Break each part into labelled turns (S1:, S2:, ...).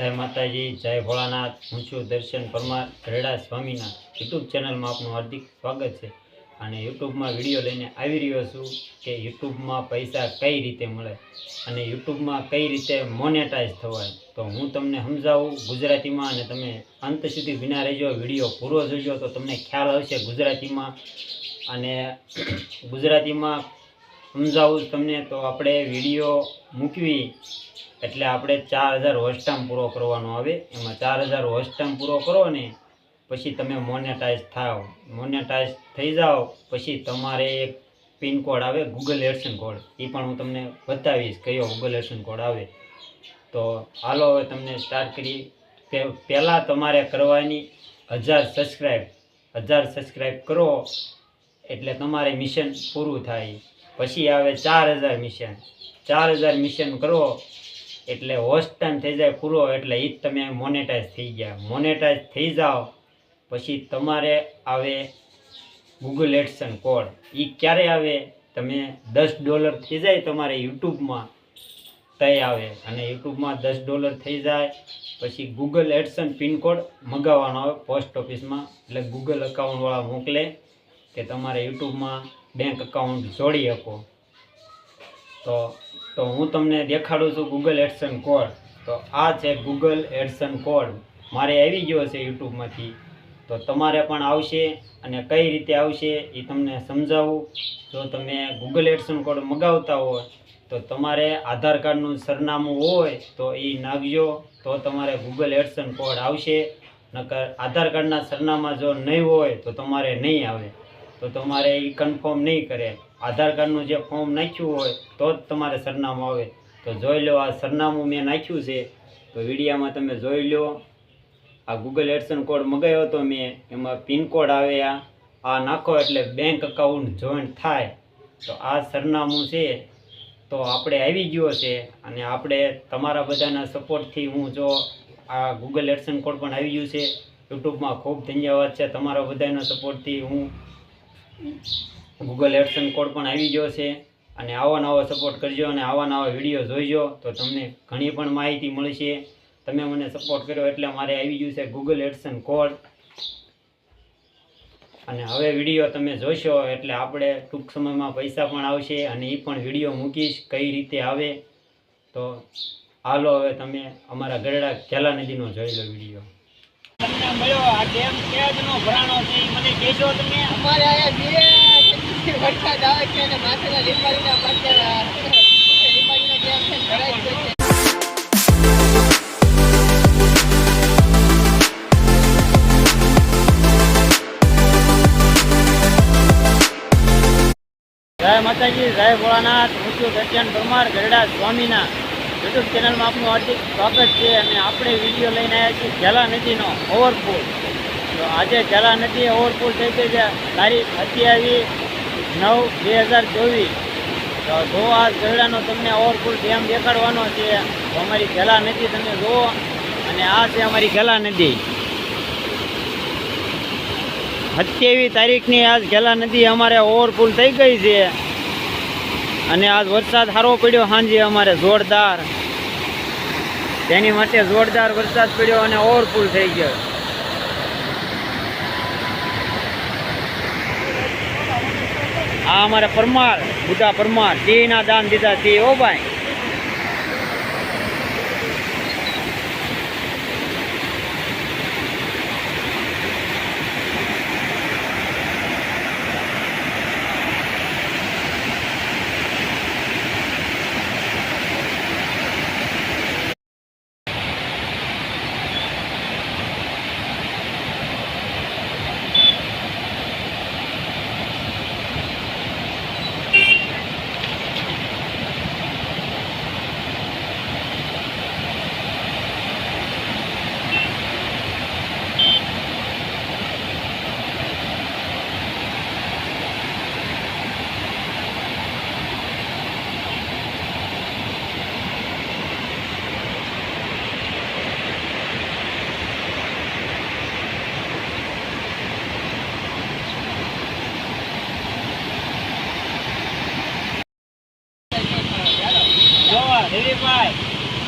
S1: જય માતાજી, જય ભોળાનાથ. હું છું દર્શન પરમાર રેડા સ્વામીના યુટ્યુબ ચેનલમાં આપનું હાર્દિક સ્વાગત છે. અને યુટ્યુબમાં વીડિયો લઈને આવી રહ્યો છું કે યુટ્યુબમાં પૈસા કઈ રીતે મળે અને યુટ્યુબમાં કઈ રીતે મોનેટાઈઝ થવાય. તો હું તમને સમજાવું ગુજરાતીમાં અને તમે અંત સુધી વિના રહેજો, વીડિયો પૂરો જોજો તો તમને ખ્યાલ આવશે ગુજરાતીમાં. અને ગુજરાતીમાં સમજાવું તમને તો આપણે વીડિયો મૂકવી, એટલે આપણે ચાર હજાર હોસ્ટામ પૂરો કરવાનો આવે. એમાં ચાર હજાર વોચ પૂરો કરો ને, પછી તમે મોનેટાઈઝ થાઓ. મોનેટાઈઝ થઈ જાઓ, પછી તમારે એક પિન કોડ આવે ગૂગલ એડસન કોડ. એ પણ હું તમને બતાવીશ કયો ગૂગલ એડસન કોડ આવે. તો હાલો હવે તમને સ્ટાર્ટ કરી પહેલાં તમારે કરવાની હજાર સબસ્ક્રાઈબ હજાર સબસ્ક્રાઈબ કરો, એટલે તમારે મિશન પૂરું થાય. પછી આવે ચાર હજાર મિશન ચાર હજાર મિશન કરો, એટલે હોસ્ટ ટાઈમ થઈ જાય પૂરો, એટલે એ જ તમે મોનેટાઈઝ થઈ ગયા. મોનેટાઈઝ થઈ જાઓ, પછી તમારે આવે ગૂગલ એડસન કોડ એ ક્યારે આવે? તમે દસ ડોલર થઈ જાય તમારે યુટ્યુબમાં તય આવે. અને યુટ્યુબમાં દસ ડોલર થઈ જાય, પછી ગૂગલ એડસન પિનકોડ મગાવવાનો આવે પોસ્ટ ઓફિસમાં એટલે ગૂગલ અકાઉન્ટવાળા મોકલે કે તમારે યુટ્યુબમાં બેંક એકાઉન્ટ જોડી શકો. તો તો હું તમને દેખાડું છું ગૂગલ એડસન કોડ તો આ છે ગૂગલ એડસન કોડ મારે આવી ગયો છે યુટ્યુબમાંથી તો તમારે પણ આવશે અને કઈ રીતે આવશે એ તમને સમજાવું. જો તમે ગૂગલ એડસન કોડ મગાવતા હોય, તો તમારે આધાર કાર્ડનું સરનામું હોય, તો એ નાખજો. તો તમારે ગૂગલ એડસન કોડ આવશે. નકર આધાર કાર્ડના સરનામા જો નહીં હોય, તો તમારે નહીં આવે. તો તમારે એ કન્ફર્મ નહીં કરે. આધાર કાર્ડનું જે ફોર્મ નાખ્યું હોય, તો જ તમારે સરનામું આવે. તો જોઈ લો, આ સરનામું મેં નાખ્યું છે. તો વિડીયામાં તમે જોઈ લો, આ ગૂગલ એડસન કોડ મગાવ્યો હતો મેં. એમાં પિનકોડ આવે આ. આ નાખો એટલે બેંક અકાઉન્ટ જોઈન્ટ થાય. તો આ સરનામું છે. તો આપણે આવી ગયો છે અને આપણે તમારા બધાના સપોર્ટથી હું જો આ ગૂગલ એડસન કોડ પણ આવી ગયું છે. યુટ્યુબમાં ખૂબ ધન્યવાદ છે. તમારા બધાના સપોર્ટથી હું ગૂગલ એડસન કોડ પણ આવી ગયો છે અને આવો નવો સપોર્ટ કરજો અને આવા નવા વીડિયો જોઈજો તો તમને ઘણી પણ માહિતી મળશે. તમે મને સપોર્ટ કર્યો એટલે મારે આવી ગયું છે ગૂગલ એડસન કોડ. અને હવે વીડિયો તમે જોશો એટલે આપણે ટૂંક સમયમાં પૈસા પણ આવશે અને એ પણ વીડિયો મૂકીશ કઈ રીતે આવે. તો હાલો હવે તમે અમારા ગરડા ખેલા નદીનો જોઈ લો વીડિયો તમને મળ્યો આ ડેમ ક્યાંનો ભરાણો છે મને કહેશો તમે.
S2: અમારે અહીંયા બે વરસાદ આવે છે અને માથેના લીંબાડીના પાસે લીંબાડીના ડેમ છે ભરાઈ છે.
S1: જય માતાજી જય ભોળાનાથ. હું સત્યાન પરમાર ગરડા સ્વામીના. યુટ્યુબ ચેનલમાં આપનું હાર્દિક સ્વાગત છે અને આપણે વીડિયો લઈને આવ્યા છીએ ઘેલા નદીનો ઓવરપુલ તો આજે ઘેલા નદી ઓવરપુલ થઈ ગઈ છે. તારીખ સત્યાવીસ નવ બે હજાર ચોવીસ. તો જો આ ગરડાનો તમને ઓવરપુલ ડેમ દેખાડવાનો છે, તો અમારી ઘેલા નદી તમે જુઓ અને આ છે અમારી ઘેલા નદી. સત્યાવીસ તારીખની આજ ઘેલા નદી અમારે ઓવરપુલ થઈ ગઈ છે. અને આજ વરસાદ સારો પડ્યો સાંજે અમારે જોરદાર. તેની માટે જોરદાર વરસાદ પડ્યો અને ઓવરફુલ થઈ ગયો. આ અમારે પરમાર બુધા પરમાર, સિંહના દાન દીધા સિંહ ઓ ભાઈ. રવિભાઈ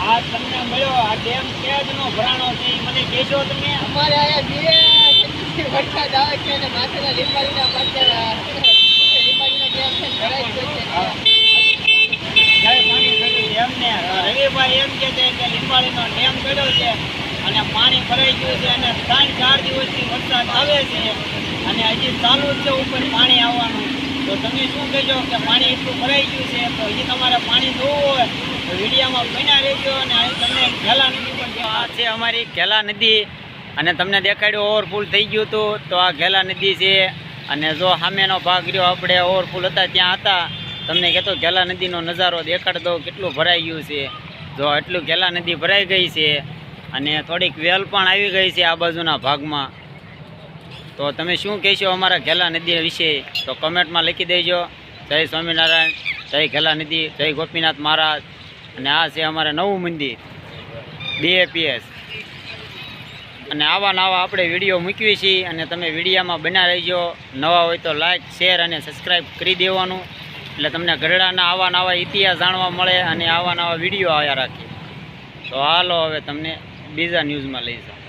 S1: આ તમને મળ્યો આ ડેમ ક્યાંનો ભરાણો છે મને કહેશો તમે.
S2: અમારે અહીંયા વરસાદ આવે છે અને માથેના લીંબાડીના પાછળ લીંબાડીનો ડેમ છે ને ભરાઈ ગયો છે.
S1: રવિભાઈ એમ કે છે કે લીંબાડીનો ડેમ ચડ્યો છે અને પાણી ભરાઈ ગયું છે અને ત્રણ ચાર દિવસથી વરસાદ આવે છે. અને હજી ચાલુ જ છે ઉપર પાણી આવવાનું. તો તમે શું કહેજો કે પાણી એટલું ભરાઈ ગયું છે, તો એ તમારે પાણી જોવું હોય તો વિડીયામાં બન્યા રહેજો અને તમને ઘેલા નદી પણ આ છે અમારી ઘેલા નદી અને તમને દેખાડ્યું ઓવરફુલ થઈ ગયું હતું. તો આ ઘેલા નદી છે અને જો સામેનો ભાગ રહ્યો, આપણે ઓવરફુલ હતા, ત્યાં હતા. તમને કહેતો ઘેલા નદીનો નજારો દેખાડ દો કેટલું ભરાઈ ગયું છે. જો એટલું ઘેલા નદી ભરાઈ ગઈ છે અને થોડીક વેલ પણ આવી ગઈ છે આ બાજુના ભાગમાં. તો તમે શું કહેશો અમારા ઘેલા નદી વિશે? તો કમેન્ટમાં લખી દેજો. જય સ્વામિનારાયણ, જય ઘેલા નદી, જય ગોપીનાથ મહારાજ. અને આ છે અમારે નવું મંદિર બીએપીએસ અને આવા નવા આપણે વીડિયો મૂકીએ છીએ અને તમે વિડીયામાં બના રહેજો. નવા હોય તો લાઇક શેર અને સબસ્ક્રાઈબ કરી દેવાનું. એટલે તમને ગઢડાના આવા નવા ઇતિહાસ જાણવા મળે અને આવા નવા વીડિયો આવ્યા રાખીએ તો હાલો હવે તમને બીજા ન્યૂઝમાં લઈ જાઓ